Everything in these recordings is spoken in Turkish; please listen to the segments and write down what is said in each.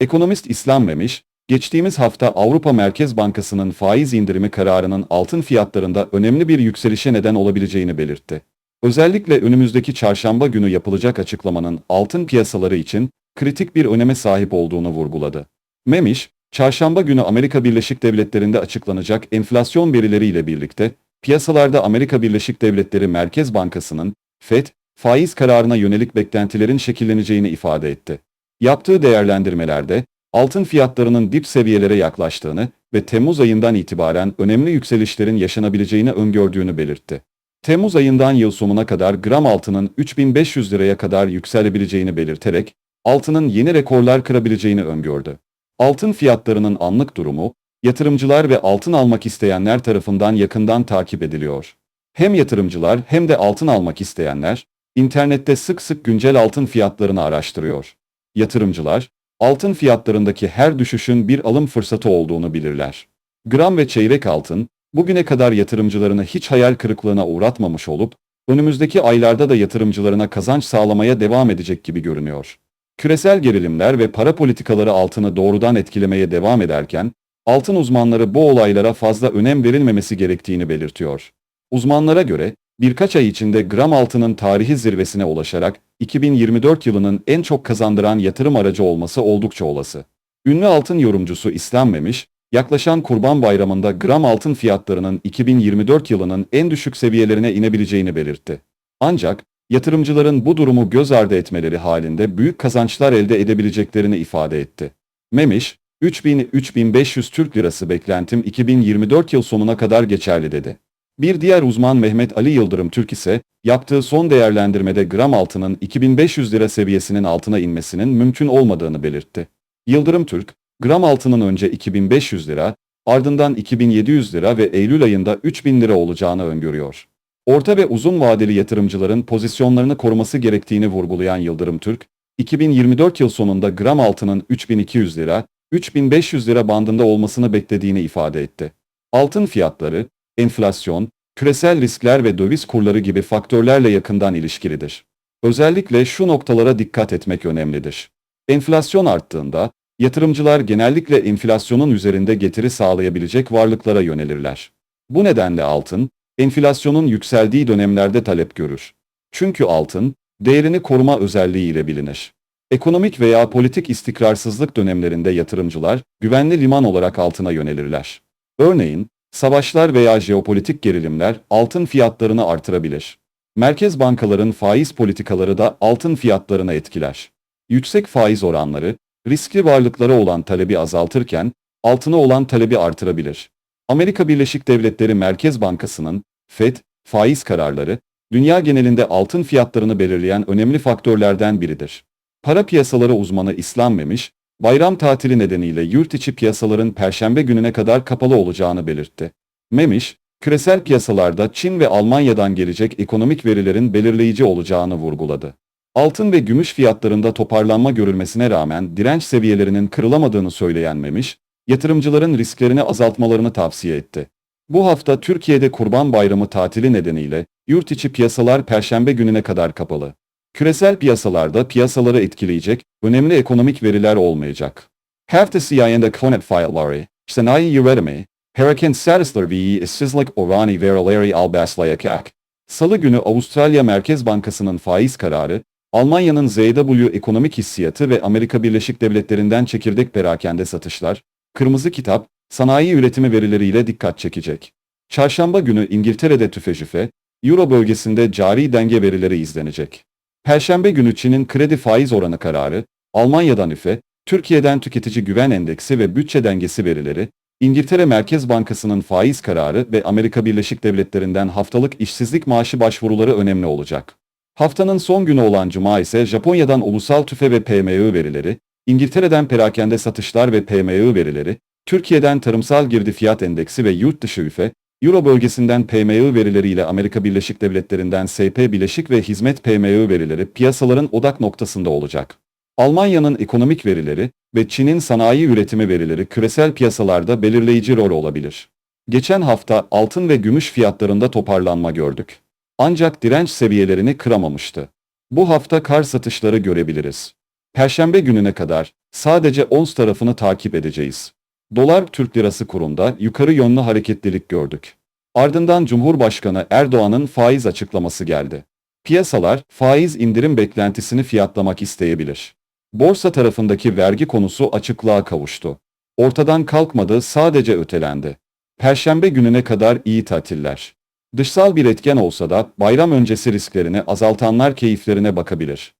Ekonomist İslam Memiş, geçtiğimiz hafta Avrupa Merkez Bankası'nın faiz indirimi kararının altın fiyatlarında önemli bir yükselişe neden olabileceğini belirtti. Özellikle önümüzdeki çarşamba günü yapılacak açıklamanın altın piyasaları için kritik bir öneme sahip olduğunu vurguladı. Memiş, çarşamba günü Amerika Birleşik Devletleri'nde açıklanacak enflasyon verileriyle birlikte piyasalarda Amerika Birleşik Devletleri Merkez Bankası'nın FED faiz kararına yönelik beklentilerin şekilleneceğini ifade etti. Yaptığı değerlendirmelerde altın fiyatlarının dip seviyelere yaklaştığını ve Temmuz ayından itibaren önemli yükselişlerin yaşanabileceğini öngördüğünü belirtti. Temmuz ayından yıl sonuna kadar gram altının 3500 liraya kadar yükselebileceğini belirterek altının yeni rekorlar kırabileceğini öngördü. Altın fiyatlarının anlık durumu, yatırımcılar ve altın almak isteyenler tarafından yakından takip ediliyor. Hem yatırımcılar hem de altın almak isteyenler, internette sık sık güncel altın fiyatlarını araştırıyor. Yatırımcılar, altın fiyatlarındaki her düşüşün bir alım fırsatı olduğunu bilirler. Gram ve çeyrek altın, bugüne kadar yatırımcılarını hiç hayal kırıklığına uğratmamış olup, önümüzdeki aylarda da yatırımcılarına kazanç sağlamaya devam edecek gibi görünüyor. Küresel gerilimler ve para politikaları altını doğrudan etkilemeye devam ederken, altın uzmanları bu olaylara fazla önem verilmemesi gerektiğini belirtiyor. Uzmanlara göre, birkaç ay içinde gram altının tarihi zirvesine ulaşarak 2024 yılının en çok kazandıran yatırım aracı olması oldukça olası. Ünlü altın yorumcusu İslam Memiş, yaklaşan Kurban Bayramı'nda gram altın fiyatlarının 2024 yılının en düşük seviyelerine inebileceğini belirtti. Ancak, yatırımcıların bu durumu göz ardı etmeleri halinde büyük kazançlar elde edebileceklerini ifade etti. Memiş, 3000-3500 Türk Lirası beklentim 2024 yıl sonuna kadar geçerli dedi. Bir diğer uzman Mehmet Ali Yıldırım Türk ise, yaptığı son değerlendirmede gram altının 2500 lira seviyesinin altına inmesinin mümkün olmadığını belirtti. Yıldırım Türk, gram altının önce 2500 lira, ardından 2700 lira ve Eylül ayında 3000 lira olacağını öngörüyor. Orta ve uzun vadeli yatırımcıların pozisyonlarını koruması gerektiğini vurgulayan Yıldırım Türk, 2024 yıl sonunda gram altının 3200 lira, 3500 lira bandında olmasını beklediğini ifade etti. Altın fiyatları, enflasyon, küresel riskler ve döviz kurları gibi faktörlerle yakından ilişkilidir. Özellikle şu noktalara dikkat etmek önemlidir. Enflasyon arttığında, yatırımcılar genellikle enflasyonun üzerinde getiri sağlayabilecek varlıklara yönelirler. Bu nedenle altın, enflasyonun yükseldiği dönemlerde talep görür. Çünkü altın, değerini koruma özelliğiyle bilinir. Ekonomik veya politik istikrarsızlık dönemlerinde yatırımcılar, güvenli liman olarak altına yönelirler. Örneğin, Savaşlar veya jeopolitik gerilimler altın fiyatlarını artırabilir. Merkez bankaların faiz politikaları da altın fiyatlarını etkiler. Yüksek faiz oranları, riskli varlıklara olan talebi azaltırken, altına olan talebi artırabilir. Amerika Birleşik Devletleri Merkez Bankası'nın, FED, faiz kararları, dünya genelinde altın fiyatlarını belirleyen önemli faktörlerden biridir. Para piyasaları uzmanı İslam Memiş, bayram tatili nedeniyle yurt içi piyasaların perşembe gününe kadar kapalı olacağını belirtti. Memiş, küresel piyasalarda Çin ve Almanya'dan gelecek ekonomik verilerin belirleyici olacağını vurguladı. Altın ve gümüş fiyatlarında toparlanma görülmesine rağmen direnç seviyelerinin kırılamadığını söyleyen Memiş, yatırımcıların risklerini azaltmalarını tavsiye etti. Bu hafta Türkiye'de Kurban Bayramı tatili nedeniyle yurt içi piyasalar perşembe gününe kadar kapalı. Küresel piyasalarda piyasaları etkileyecek önemli ekonomik veriler olmayacak. Haftası yayında konet fiyatları, sanayi üretimi, hareket servisler ve işsizlik oranı verileri albaslayarak. Salı günü Avustralya Merkez Bankası'nın faiz kararı, Almanya'nın ZW ekonomik hissiyatı ve Amerika Birleşik Devletleri'nden çekirdek perakende satışlar, kırmızı kitap, sanayi üretimi verileriyle dikkat çekecek. Çarşamba günü İngiltere'de tüfecüfe, Euro bölgesinde cari denge verileri izlenecek. Perşembe günü Çin'in kredi faiz oranı kararı, Almanya'dan üfe, Türkiye'den tüketici güven endeksi ve bütçe dengesi verileri, İngiltere Merkez Bankası'nın faiz kararı ve Amerika Birleşik Devletleri'nden haftalık işsizlik maaşı başvuruları önemli olacak. Haftanın son günü olan Cuma ise Japonya'dan ulusal tüfe ve PMI verileri, İngiltere'den perakende satışlar ve PMI verileri, Türkiye'den tarımsal girdi fiyat endeksi ve yurt dışı üfe, Euro bölgesinden PMI verileriyle Amerika Birleşik Devletleri'nden SP bileşik ve hizmet PMI verileri piyasaların odak noktasında olacak. Almanya'nın ekonomik verileri ve Çin'in sanayi üretimi verileri küresel piyasalarda belirleyici rol olabilir. Geçen hafta altın ve gümüş fiyatlarında toparlanma gördük. Ancak direnç seviyelerini kıramamıştı. Bu hafta kar satışları görebiliriz. Perşembe gününe kadar Sadece ons tarafını takip edeceğiz. Dolar Türk lirası kurunda yukarı yönlü hareketlilik gördük. Ardından Cumhurbaşkanı Erdoğan'ın faiz açıklaması geldi. Piyasalar faiz indirim beklentisini fiyatlamak isteyebilir. Borsa tarafındaki vergi konusu açıklığa kavuştu. Ortadan kalkmadı, sadece ötelendi. Perşembe gününe kadar iyi tatiller. Dışsal bir etken olsa da bayram öncesi risklerini azaltanlar keyiflerine bakabilir.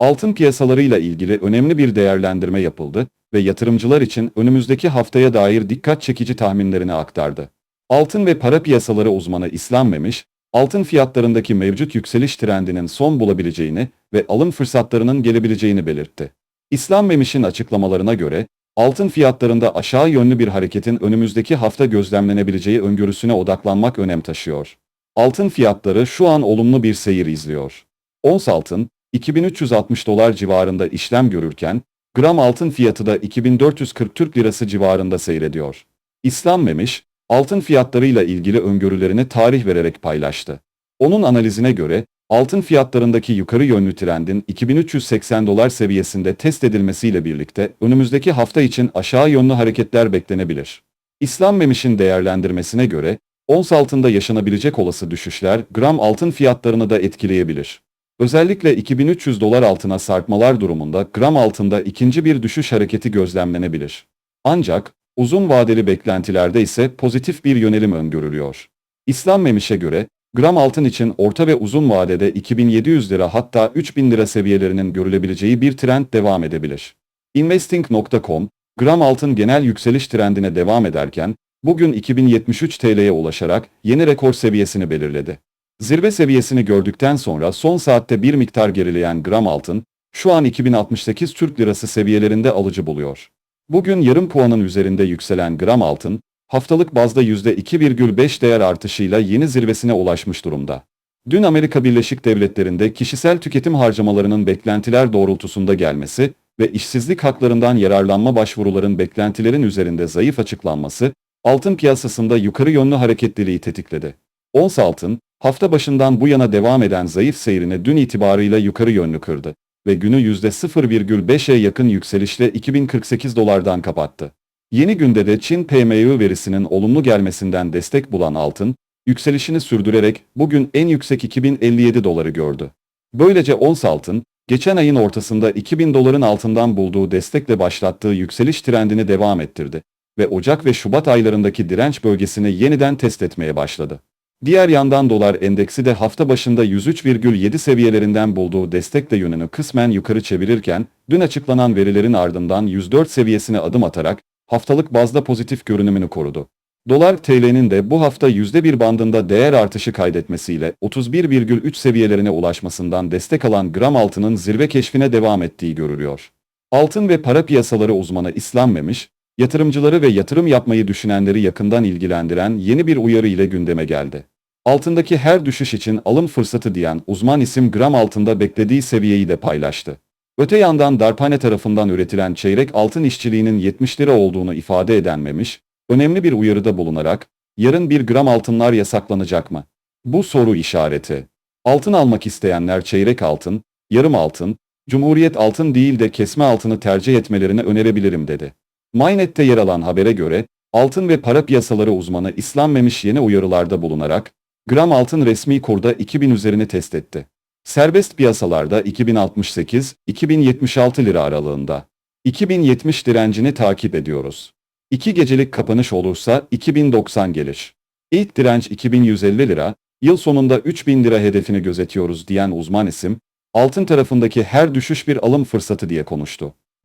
Altın piyasalarıyla ilgili önemli bir değerlendirme yapıldı ve yatırımcılar için önümüzdeki haftaya dair dikkat çekici tahminlerini aktardı. Altın ve para piyasaları uzmanı İslam Memiş, altın fiyatlarındaki mevcut yükseliş trendinin son bulabileceğini ve alım fırsatlarının gelebileceğini belirtti. İslam Memiş'in açıklamalarına göre, altın fiyatlarında aşağı yönlü bir hareketin önümüzdeki hafta gözlemlenebileceği öngörüsüne odaklanmak önem taşıyor. Altın fiyatları şu an olumlu bir seyir izliyor. Ons altın, 2360 dolar civarında işlem görürken, gram altın fiyatı da 2440 Türk Lirası civarında seyrediyor. İslam Memiş, altın fiyatlarıyla ilgili öngörülerini tarih vererek paylaştı. Onun analizine göre, altın fiyatlarındaki yukarı yönlü trendin 2380 dolar seviyesinde test edilmesiyle birlikte önümüzdeki hafta için aşağı yönlü hareketler beklenebilir. İslam Memiş'in değerlendirmesine göre, ons altında yaşanabilecek olası düşüşler gram altın fiyatlarını da etkileyebilir. Özellikle 2300 dolar altına sarkmalar durumunda gram altında ikinci bir düşüş hareketi gözlemlenebilir. Ancak uzun vadeli beklentilerde ise pozitif bir yönelim öngörülüyor. İslam Memiş'e göre gram altın için orta ve uzun vadede 2700 lira hatta 3000 lira seviyelerinin görülebileceği bir trend devam edebilir. Investing.com, gram altın genel yükseliş trendine devam ederken bugün 2073 TL'ye ulaşarak yeni rekor seviyesini belirledi. Zirve seviyesini gördükten sonra son saatte bir miktar gerileyen gram altın, şu an 2068 Türk Lirası seviyelerinde alıcı buluyor. Bugün yarım puanın üzerinde yükselen gram altın, haftalık bazda %2,5 değer artışıyla yeni zirvesine ulaşmış durumda. Dün Amerika Birleşik Devletleri'nde kişisel tüketim harcamalarının beklentiler doğrultusunda gelmesi ve işsizlik haklarından yararlanma başvuruların beklentilerin üzerinde zayıf açıklanması, altın piyasasında yukarı yönlü hareketliliği tetikledi. Ons altın, hafta başından bu yana devam eden zayıf seyrini dün itibarıyla yukarı yönlü kırdı ve günü %0,5'e yakın yükselişle 2048 dolardan kapattı. Yeni günde de Çin PMI verisinin olumlu gelmesinden destek bulan altın, yükselişini sürdürerek bugün en yüksek 2057 doları gördü. Böylece ons altın, geçen ayın ortasında 2000 doların altından bulduğu destekle başlattığı yükseliş trendini devam ettirdi ve Ocak ve Şubat aylarındaki direnç bölgesini yeniden test etmeye başladı. Diğer yandan dolar endeksi de hafta başında 103,7 seviyelerinden bulduğu destekle yönünü kısmen yukarı çevirirken, dün açıklanan verilerin ardından 104 seviyesine adım atarak haftalık bazda pozitif görünümünü korudu. Dolar TL'nin de bu hafta %1 bandında değer artışı kaydetmesiyle 31,3 seviyelerine ulaşmasından destek alan gram altının zirve keşfine devam ettiği görülüyor. Altın ve para piyasaları uzmanı İslam Memiş, yatırımcıları ve yatırım yapmayı düşünenleri yakından ilgilendiren yeni bir uyarı ile gündeme geldi. Altındaki her düşüş için alım fırsatı diyen uzman isim gram altında beklediği seviyeyi de paylaştı. Öte yandan darphane tarafından üretilen çeyrek altın işçiliğinin 70 lira olduğunu ifade edenmemiş, önemli bir uyarıda bulunarak, yarın bir gram altınlar yasaklanacak mı? Bu soru işareti. Altın almak isteyenler çeyrek altın, yarım altın, cumhuriyet altın değil de kesme altını tercih etmelerini önerebilirim dedi. Mynet'te yer alan habere göre, altın ve para piyasaları uzmanı İslam Memiş yeni uyarılarda bulunarak, gram altın resmi kurda 2000 üzerini test etti. Serbest piyasalarda 2068-2076 lira aralığında. 2070 direncini takip ediyoruz. İki gecelik kapanış olursa 2090 gelir. İlk direnç 2150 lira, yıl sonunda 3000 lira hedefini gözetiyoruz diyen uzman isim, altın tarafındaki her düşüş bir alım fırsatı diye konuştu.